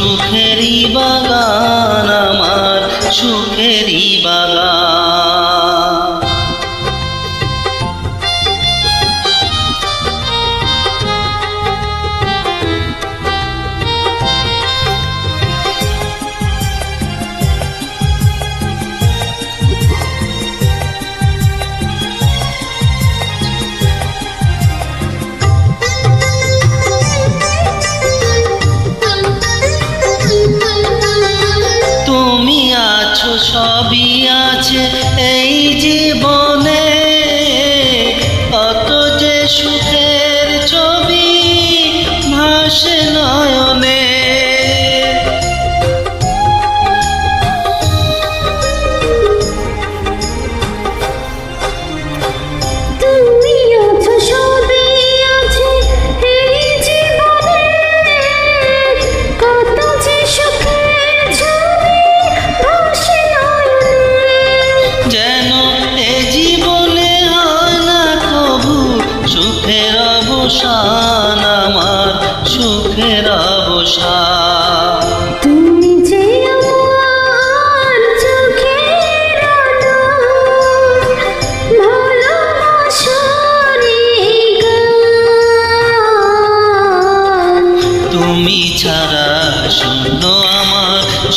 সুখেরই বাগান আমার সুখেরই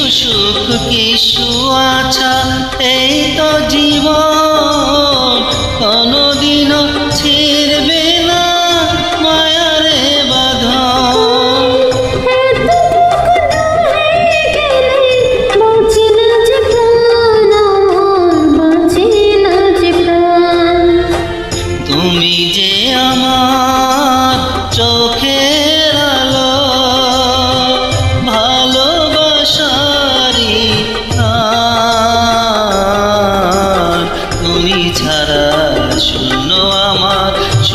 কিছু সুখ কিছু আছা এই তো জীবন।